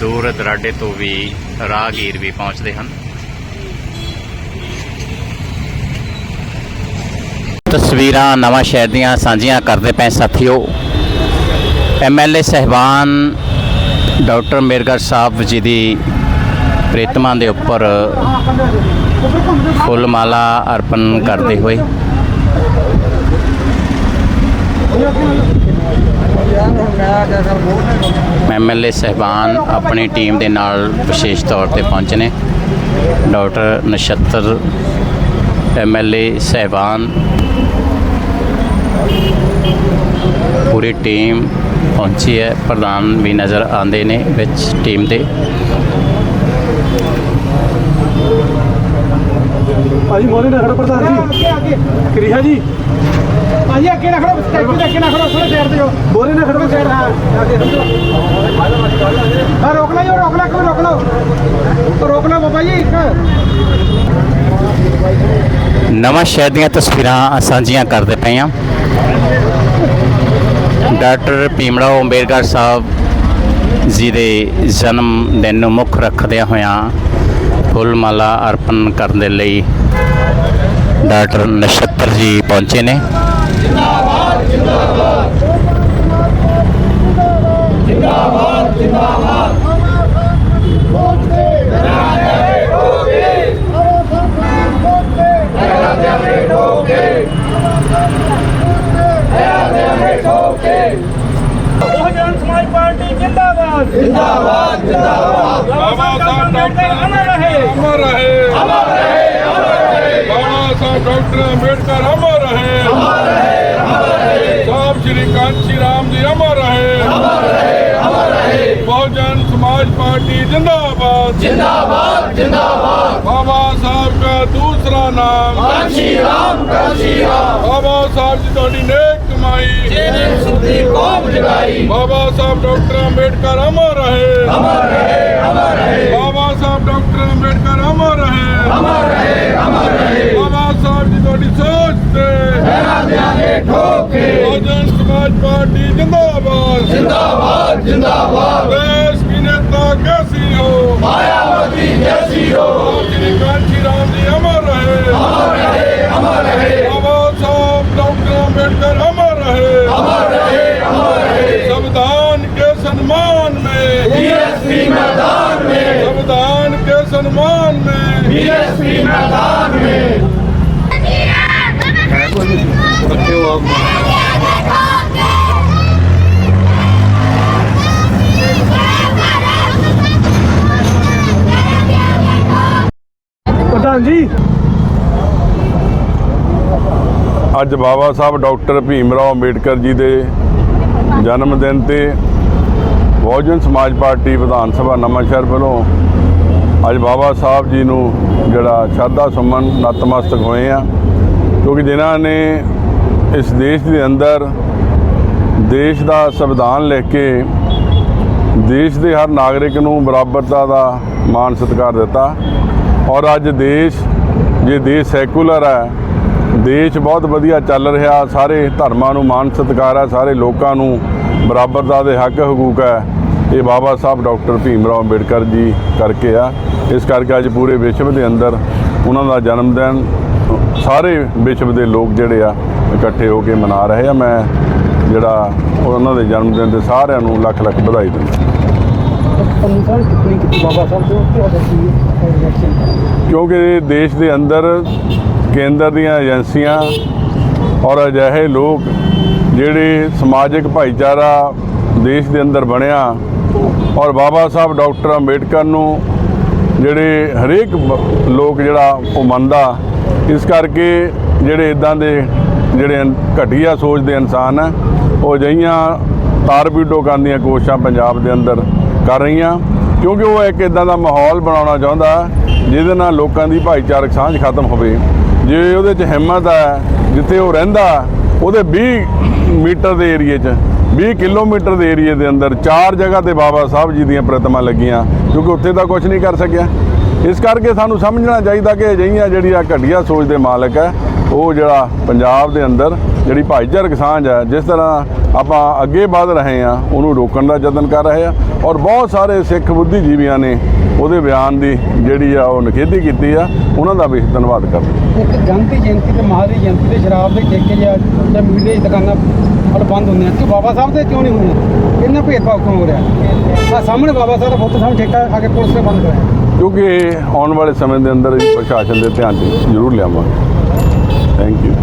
ਦੂਰ ਦਰਾਡੇ ਤੋਂ ਵੀ ਰਾਹਗੀਰ ਵੀ ਪਹੁੰਚਦੇ ਹਨ। ਤਸਵੀਰਾਂ ਨਵਾਂ ਸ਼ਹਿਰ ਦੀਆਂ ਸਾਂਝੀਆਂ ਕਰਦੇ ਪਏ ਸਾਥੀਓ। ਐਮਐਲਏ ਸਹਿਬਾਨ ਡਾਕਟਰ ਮੇਰਗਰ ਸਾਹਿਬ ਜੀ ਦੀ ਪ੍ਰੇਤਮਾ ਦੇ ਉੱਪਰ ਫੁੱਲ ਮਾਲਾ ਅਰਪਣ ਕਰਦੇ ਹੋਏ। ਐਮਐਲਏ ਸਹਿਬਾਨ ਆਪਣੀ ਟੀਮ ਦੇ ਨਾਲ ਵਿਸ਼ੇਸ਼ ਤੌਰ ਤੇ ਪਹੁੰਚੇ ਨੇ। ਡਾਕਟਰ ਨਛੱਤਰ ਐਮਐਲਏ ਸਹਿਬਾਨ ਪੂਰੀ ਟੀਮ ਪਹੁੰਚੀ ਹੈ। ਪ੍ਰਧਾਨ ਵੀ ਨਜ਼ਰ ਆਉਂਦੇ ਨੇ ਵਿੱਚ ਟੀਮ ਦੇ। ਭਾਜੀ ਮੋਰੇ ਨਾ ਖੜੋ ਪ੍ਰਧਾਨ ਜੀ। ਕ੍ਰਿਸ਼ਾ ਜੀ। ਭਾਜੀ ਅੱਗੇ ਨਾ ਖੜੋ ਸਟੈਚੂ ਦੇ ਅੱਗੇ ਨਾ ਖੜੋ ਥੋੜੇ ਸਾਈਡ ਤੇ ਹੋ ਮੋਰੇ ਨਾ ਖੜੋ ਸਾਈਡ ਹਾਂ ਹਾਂ, ਰੋਕ ਲਓ ਰੋਕ ਲਓ ਕੋਈ ਰੋਕ ਲਓ ਰੋਕ ਲਓ ਬਾਬਾ ਜੀ, ਇੱਕ। ਨਵਾਂ ਸ਼ਹਿਰ ਦੀਆਂ ਤਸਵੀਰਾਂ ਸਾਂਝੀਆਂ ਕਰਦੇ ਪਏ ਹਾਂ ਡਾਕਟਰ ਭੀਮਰਾਓ ਅੰਬੇਡਕਰ ਸਾਹਿਬ ਜੀ ਦੇ ਜਨਮ ਦਿਨ ਨੂੰ ਮੁੱਖ ਰੱਖਦਿਆਂ ਹੋਇਆਂ ਫੁੱਲ ਮਾਲਾ ਅਰਪਣ ਕਰਨ ਦੇ ਲਈ ਡਾਕਟਰ ਨਛੱਤਰ ਜੀ ਪਹੁੰਚੇ ਨੇ। ਬਹੁਜਨ ਸਮਾਜ ਪਾਰਟੀ ਜਿੰਦਾਬਾਦ। ਜਿੰਦਾਬਾਦ ਜਿੰਦਾਬਾਦ। ਬਾਬਾ ਸਾਹਿਬ ਡਾਕਟਰ ਅਮਰ ਰਹੇ। ਅਮਰ ਰਹੇ। ਅਮਰ ਰਹੇ ਅਮਰ ਰਹੇ। ਬਾਬਾ ਸਾਹਿਬ ਡਾਕਟਰ ਅੰਬੇਡਕਰ ਅਮਰ ਰਹੇ। पार्टी जिंदाबाद। जिंदाबाद जिंदाबाद। बाबा साहब का दूसरा नाम। हाँ कांशी राम हाँ कांशी राम। बाबा साहब जी थोड़ी नेक कमाई। बाबा साहब डॉक्टर अंबेडकर अमर रहे। अमर रहे अमर रहे। बाबा साहब डॉक्टर अंबेडकर अमर रहे। अमर रहे अमर रहे। बाबा साहब जी थोड़ी सोच दे बहुजन समाज पार्टी जिंदाबाद। जिंदाबाद जिंदाबाद। जैसी हो श्री कांची राम जी अमर रहे अमर रहे अमर रहे बाबा साहब डॉक्टर अम्बेडकर अमर रहे अमर रहे अमर रहे संविधान के सम्मान में बीएसपी मैदान में संविधान के सम्मान में बीएसपी मैदान में ਪ੍ਰਧਾਨ ਜੀ ਅੱਜ ਬਾਬਾ ਸਾਹਿਬ ਡਾਕਟਰ ਭੀਮ ਰਾਓ ਅੰਬੇਡਕਰ ਜੀ ਦੇ ਜਨਮ ਦਿਨ ਤੇ ਬਹੁਜਨ ਸਮਾਜ ਪਾਰਟੀ ਵਿਧਾਨ ਸਭਾ ਨਵਾਂਸ਼ਹਿਰ ਵੱਲੋਂ ਅੱਜ ਬਾਬਾ ਸਾਹਿਬ ਜੀ ਨੂੰ ਜਿਹੜਾ ਸ਼ਰਧਾ ਸੁਮਨ ਨਤਮਸਤਕ ਹੋਏ ਆ, ਕਿਉਂਕਿ ਜਿਨ੍ਹਾਂ ਨੇ ਇਸ ਦੇਸ਼ ਦੇ ਅੰਦਰ ਦੇਸ਼ ਦਾ ਸੰਵਿਧਾਨ ਲਿਖ ਕੇ ਦੇਸ਼ ਦੇ ਹਰ ਨਾਗਰਿਕ ਨੂੰ ਬਰਾਬਰਤਾ ਦਾ ਮਾਣ ਸਤਿਕਾਰ ਦਿੱਤਾ। ਔਰ ਅੱਜ ਦੇਸ਼, ਜੇ ਦੇਸ਼ ਸੈਕੂਲਰ ਹੈ, ਦੇਸ਼ ਬਹੁਤ ਵਧੀਆ ਚੱਲ ਰਿਹਾ, ਸਾਰੇ ਧਰਮਾਂ ਨੂੰ ਮਾਣ ਸਤਿਕਾਰ ਹੈ, ਸਾਰੇ ਲੋਕਾਂ ਨੂੰ ਬਰਾਬਰਤਾ ਦੇ ਹੱਕ ਹਕੂਕ ਹੈ, ਇਹ ਬਾਬਾ ਸਾਹਿਬ ਡਾਕਟਰ ਭੀਮ ਰਾਓ ਅੰਬੇਡਕਰ ਜੀ ਕਰਕੇ ਆ। ਇਸ ਕਰਕੇ ਅੱਜ ਪੂਰੇ ਵਿਸ਼ਵ ਦੇ ਅੰਦਰ ਉਹਨਾਂ ਦਾ ਜਨਮ ਦਿਨ, ਸਾਰੇ ਵਿਸ਼ਵ ਦੇ ਲੋਕ ਜਿਹੜੇ ਆ, ਇਕੱਠੇ ਹੋ ਕੇ ਮਨਾ ਰਹੇ ਆ। ਮੈਂ ਜਿਹੜਾ ਉਹਨਾਂ ਦੇ ਜਨਮ ਦਿਨ ਤੇ ਸਾਰਿਆਂ ਨੂੰ ਲੱਖ ਲੱਖ ਵਧਾਈ ਦਿੰਦਾ। ਪੰਨੀ ਟਿੱਪਣੀ ਕੀਤੀ ਬਾਬਾ ਸਾਹਿਬ ਤੋਂ ਤੁਹਾਡਾ ਕੀ ਰਿਐਕਸ਼ਨ ਕਿਉਂਕਿ ਦੇਸ਼ ਦੇ ਅੰਦਰ ਕੇਂਦਰ ਦੀਆਂ ਏਜੰਸੀਆਂ ਔਰ ਅਜਿਹੇ ਲੋਕ ਜਿਹੜੇ ਸਮਾਜਿਕ ਭਾਈਚਾਰਾ ਦੇਸ਼ ਦੇ ਅੰਦਰ ਬਣਿਆ ਔਰ ਬਾਬਾ ਸਾਹਿਬ ਡਾਕਟਰ ਅੰਬੇਡਕਰ ਨੂੰ ਜਿਹੜੇ ਹਰੇਕ ਲੋਕ ਜਿਹੜਾ ਉਹ ਮੰਨਦਾ, ਇਸ ਕਰਕੇ ਜਿਹੜੇ ਇਦਾਂ ਦੇ ਜਿਹੜੇ ਘਟੀਆ ਸੋਚ ਦੇ ਇਨਸਾਨ ਹੈ ਉਹ ਅਜਿਹੀਆਂ ਤਾਰਪੀਡੋ ਕਰਨ ਦੀਆਂ ਕੋਸ਼ਿਸ਼ਾਂ ਪੰਜਾਬ ਦੇ ਅੰਦਰ ਕਰ ਰਹੀਆਂ। ਕਿਉਂਕਿ ਉਹ ਇੱਕ ਇਦਾਂ ਦਾ ਮਾਹੌਲ ਬਣਾਉਣਾ ਚਾਹੁੰਦਾ ਜਿਹਦੇ ਨਾਲ ਲੋਕਾਂ ਦੀ ਭਾਈਚਾਰਕ ਸਾਂਝ ਖਤਮ ਹੋਵੇ। ਜੇ ਉਹਦੇ 'ਚ ਹਿੰਮਤ ਹੈ, ਜਿੱਥੇ ਉਹ ਰਹਿੰਦਾ, ਉਹਦੇ 20 ਮੀਟਰ ਦੇ ਏਰੀਏ 'ਚ 20 ਕਿਲੋਮੀਟਰ ਦੇ ਏਰੀਏ ਦੇ ਅੰਦਰ ਚਾਰ ਜਗ੍ਹਾ ਤੇ ਬਾਬਾ ਸਾਹਿਬ ਜੀ ਦੀਆਂ ਪ੍ਰਤਿਮਾ ਲੱਗੀਆਂ, ਕਿਉਂਕਿ ਉੱਥੇ ਤਾਂ ਕੁਝ ਨਹੀਂ ਕਰ ਸਕਿਆ। ਇਸ ਕਰਕੇ ਸਾਨੂੰ ਸਮਝਣਾ ਚਾਹੀਦਾ ਕਿ ਅਜਿਹੀਆਂ ਜਿਹੜੀਆਂ ਘਟੀਆ ਸੋਚ ਦੇ ਮਾਲਕ ਹੈ, ਉਹ ਜਿਹੜਾ ਪੰਜਾਬ ਦੇ ਅੰਦਰ ਜਿਹੜੀ ਭਾਈਚਾਰਕ ਸਾਂਝ ਹੈ, ਜਿਸ ਤਰ੍ਹਾਂ ਆਪਾਂ ਅੱਗੇ ਵਧ ਰਹੇ ਹਾਂ ਉਹਨੂੰ ਰੋਕਣ ਦਾ ਯਤਨ ਕਰ ਰਹੇ ਆ ਔਰ ਬਹੁਤ ਸਾਰੇ ਸਿੱਖ ਬੁੱਧੀਜੀਵੀਆਂ ਨੇ ਉਹਦੇ ਬਿਆਨ ਦੀ ਜਿਹੜੀ ਆ ਉਹ ਨਿਖੇਧੀ ਕੀਤੀ ਆ ਉਹਨਾਂ ਦਾ ਵੀ ਧੰਨਵਾਦ ਕਰਦੇ ਇੱਕ ਗਾਂਧੀ ਜਯੰਤੀ ਤੇ ਮਹਾਵੀਰ ਜਯੰਤੀ ਦੇ ਸ਼ਰਾਬ ਦੇ ਠੇਕੇ ਜਾਂ ਜਾਂ ਮੀਡੀਆ ਦੀ ਦੁਕਾਨਾਂ ਔਰ ਬੰਦ ਹੁੰਦੇ ਆ। ਕਿ ਬਾਬਾ ਸਾਹਿਬ ਦੇ ਕਿਉਂ ਨਹੀਂ ਹੋਈਆਂ ਇਹਨਾਂ ਭੇਦਭਾਵ ਕਿਉਂ ਹੋ ਰਿਹਾ? ਆ ਸਾਹਮਣੇ ਬਾਬਾ ਸਾਹਿਬ ਦਾ ਫੋਟੋ ਸਾਹਮਣੇ ਠੇਕਾ ਆ ਕੇ ਪੁਲਿਸ ਨੇ ਬੰਦ ਕਰਾਇਆ। ਕਿਉਂਕਿ ਆਉਣ ਵਾਲੇ ਸਮੇਂ ਦੇ ਅੰਦਰ ਪ੍ਰਸ਼ਾਸਨ ਦੇ ਧਿਆਨ ਜ਼ਰੂਰ ਲਿਆਵਾਂਗੇ। Thank you